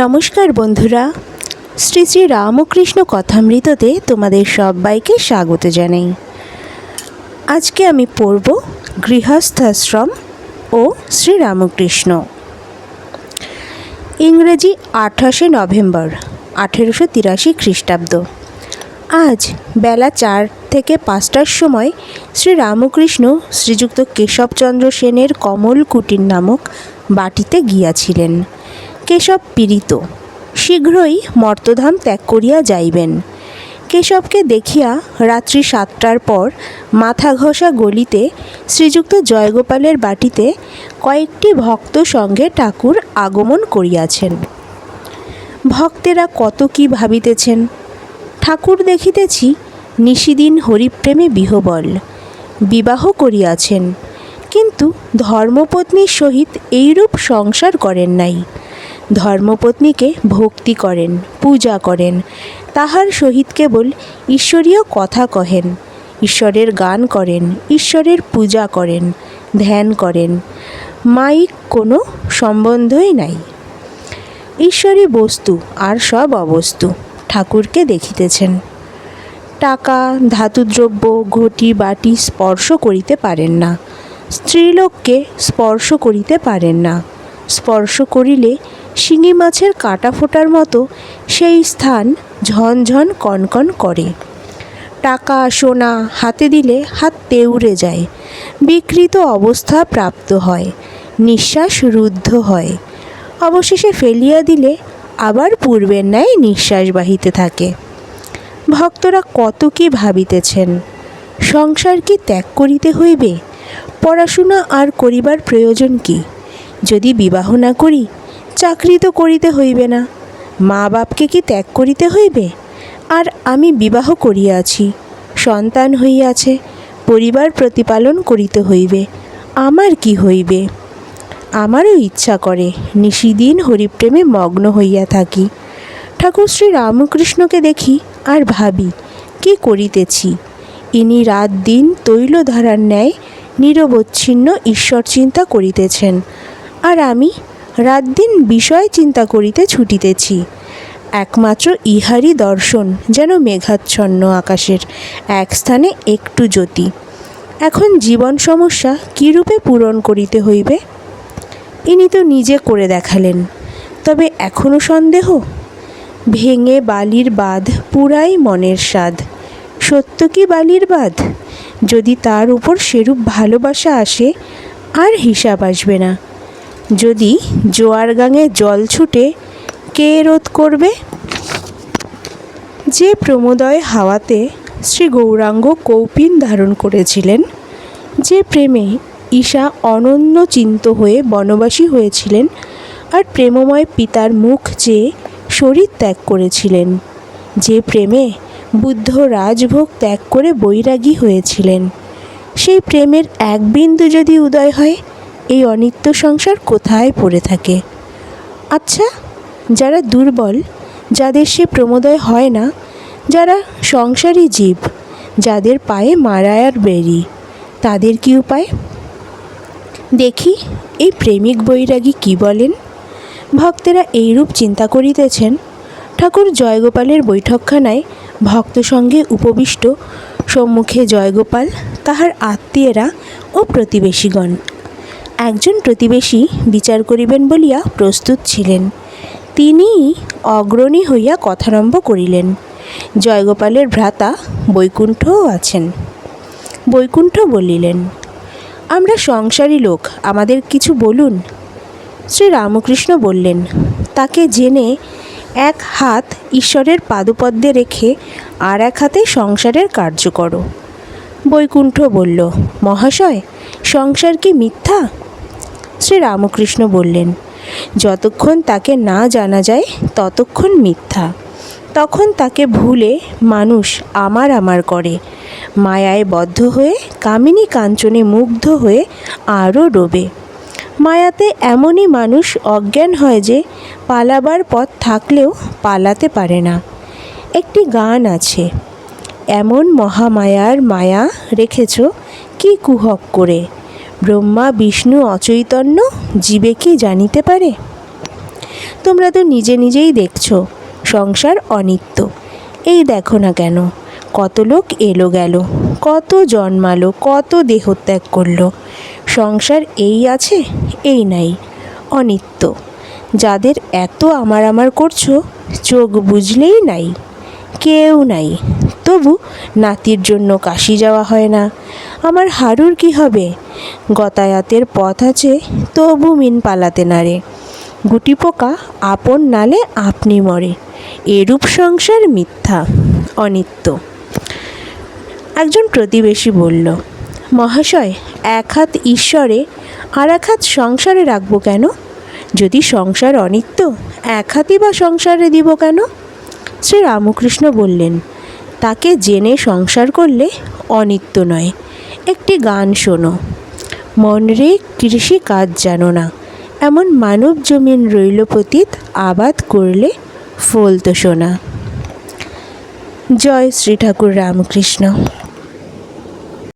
নমস্কার বন্ধুরা। শ্রী শ্রী রামকৃষ্ণ কথামৃততে তোমাদের সবাইকে স্বাগত জানাই। আজকে আমি পড়ব গৃহস্থাশ্রম ও শ্রী রামকৃষ্ণ। ইংরেজি আঠাশে নভেম্বর, আঠেরোশো তিরাশি খ্রিস্টাব্দ। আজ বেলা চার থেকে পাঁচটার সময় শ্রী রামকৃষ্ণ শ্রীযুক্ত কেশবচন্দ্র সেনের কমল কুটির নামক বাটিতে গিয়াছিলেন। কেশব পীড়িত। শীঘ্রই মর্তধাম ত্যাগ করিয়া যাইবেন। কেশবকে দেখিয়া রাত্রি সাতটার পর মাথা ঘষা গলিতে শ্রীযুক্ত জয়গোপালের বাটিতে কয়েকটি ভক্ত সঙ্গে ঠাকুর আগমন করিয়াছেন। ভক্তেরা কত কি ভাবিতেছেন? ঠাকুর দেখিতেছি নিশিদিন হরিপ্রেমে বিহবল। বিবাহ করিয়াছেন। কিন্তু ধর্মপত্নীর সহিত এইরূপ সংসার করেন নাই। ধর্মপত্নীকে ভক্তি করেন, পূজা করেন। তাহার সহিত কেবল ঈশ্বরীয় কথা কহেন, ঈশ্বরের গান করেন, ঈশ্বরের পূজা করেন, ধ্যান করেন। মাইক কোনো সম্বন্ধই নাই। ঈশ্বরী বস্তু, আর সব অবস্তু ঠাকুরকে দেখিতেছেন। টাকা, ধাতুদ্রব্য, ঘটি, বাটি স্পর্শ করিতে পারেন না। স্ত্রীলোককে স্পর্শ করিতে পারেন না। স্পর্শ করিলে শিঙি মাছের কাটা ফোটার মতো সেই স্থান ঝনঝন কনকন করে। টাকা, সোনা হাতে দিলে হাত তেউড়ে যায়। বিকৃত অবস্থা প্রাপ্ত হয়, নিঃশ্বাস রুদ্ধ হয়। অবশেষে ফেলিয়া দিলে আবার পূর্বের ন্যায় নিঃশ্বাস বাহিতে থাকে। ভক্তরা কত কি ভাবিতেছেন? সংসার কি ত্যাগ করিতে হইবে? পড়াশোনা আর করিবার প্রয়োজন কি? যদি বিবাহ না করি চাকরি তো করিতে হইবে না। মা বাপকে কি ত্যাগ করিতে হইবে? আর আমি বিবাহ করিয়াছি সন্তান হইয়াছে, পরিবার প্রতিপালন করিতে হইবে, আমার কি হইবে? আমারও ইচ্ছা করে, নিশিদিন হরিপ্রেমে মগ্ন হইয়া থাকি। ঠাকুর শ্রী রামকৃষ্ণকে দেখি আর ভাবি, কি করিতেছি? ইনি রাত দিন তৈলধারার ন্যায় নিরবচ্ছিন্ন ঈশ্বর চিন্তা করিতেছেন, আর আমি রাত দিন বিষয় চিন্তা করিতে ছুটিতেছি। একমাত্র ইহারই দর্শন, যেন মেঘাচ্ছন্ন আকাশের এক স্থানে একটু জ্যোতি। এখন জীবন সমস্যা কীরূপে পূরণ করিতে হইবে? ইনি তো নিজে করে দেখালেন, তবে এখনও সন্দেহ? ভেঙে বালির বাঁধ পুরাই মনের স্বাদ। সত্য কি বালির বাঁধ? যদি তার উপর সেরূপ ভালোবাসা আসে, আর হিসাব আসবে না। যদি জোয়ার গাঙে জল ছুটে, কে রোধ করবে? যে প্রমোদয় হাওয়াতে শ্রী গৌরাঙ্গ কৌপিন ধারণ করেছিলেন, যে প্রেমে ঈশা অনন্য চিন্ত হয়ে বনবাসী হয়েছিলেন আর প্রেমময় পিতার মুখ চেয়ে শরীর ত্যাগ করেছিলেন, যে প্রেমে বুদ্ধ রাজভোগ ত্যাগ করে বৈরাগী হয়েছিলেন, সেই প্রেমের এক বিন্দু যদি উদয় হয় এই অনিত্য সংসার কোথায় পড়ে থাকে? আচ্ছা যারা দুর্বল, যাদের সে প্রমোদয় হয় না, যারা সংসারী জীব, যাদের পায়ে মারায়ার বেরি তাদের কি উপায়? দেখি, এই প্রেমিক বৈরাগী কি বলেন? ভক্তেরা এইরূপ চিন্তা করিতেছেন। ঠাকুর জয়গোপালের বৈঠকখানায় ভক্ত সঙ্গে উপবিষ্ট, সম্মুখে জয়গোপাল, তাহার আত্মীয়েরা ও প্রতিবেশীগণ। একজন প্রতিবেশী বিচার করিবেন বলিয়া প্রস্তুত ছিলেন। তিনিই অগ্রণী হইয়া কথারম্ভ করিলেন। জয়গোপালের ভ্রাতা বৈকুণ্ঠও আছেন। বৈকুণ্ঠ বলিলেন, আমরা সংসারী লোক, আমাদের কিছু বলুন। শ্রী রামকৃষ্ণ বললেন, তাকে জেনে এক হাত ঈশ্বরের পাদপদ্মে রেখে আর এক হাতে সংসারের কার্য করো। বৈকুণ্ঠ বলল, মহাশয় সংসার কি মিথ্যা? শ্রী রামকৃষ্ণ বললেন, যতক্ষণ তাকে না জানা যায়, ততক্ষণ মিথ্যা। তখন তাকে ভুলে মানুষ আমার আমার করে। মায়ায় বদ্ধ হয়ে, কামিনী কাঞ্চনে মুগ্ধ হয়ে আরও ডোবে। মায়াতে এমনই মানুষ অজ্ঞান হয় যে, পালাবার পথ থাকলেও পালাতে পারে না। একটি গান আছে, এমন মহামায়ার মায়া রেখেছ কি কুহক করে? ব্রহ্মা, বিষ্ণু, অচৈতন্য, জীবে কি জানিতে পারে? তোমরা তো নিজে নিজেই দেখছ, সংসার অনিত্য। এই দেখো না কেন, কত লোক এলো গেল, কত জন্মালো, কত দেহত্যাগ করল। সংসার এই আছে, এই নাই, অনিত্য। যাদের এত আমার আমার করছ, চোখ বুঝলেই নাই। কেউ নাই। তবু নাতির জন্য কাশি যাওয়া হয় না। আমার হারুর কি হবে? গতায়াতের পথ আছে, তবু মিন পালাতে নারে গুটি পোকা আপন নালে আপনি মরে। এরূপ সংসার মিথ্যা, অনিত্য। একজন প্রতিবেশী বলল, মহাশয়, এক হাত ঈশ্বরে আর এক হাত সংসারে রাখব কেন? যদি সংসার অনিত্য, এক হাতই বা সংসারে দিব কেন? শ্রী রামকৃষ্ণ বললেন, তাকে জেনে সংসার করলে অনিত্য নয়। একটি গান শোনো। মন রে কৃষি কাজ জানো না। এমন মানব জমিন রইল পতীত, আবাদ করলে ফলতো শোনা। জয় শ্রী ঠাকুর রামকৃষ্ণ।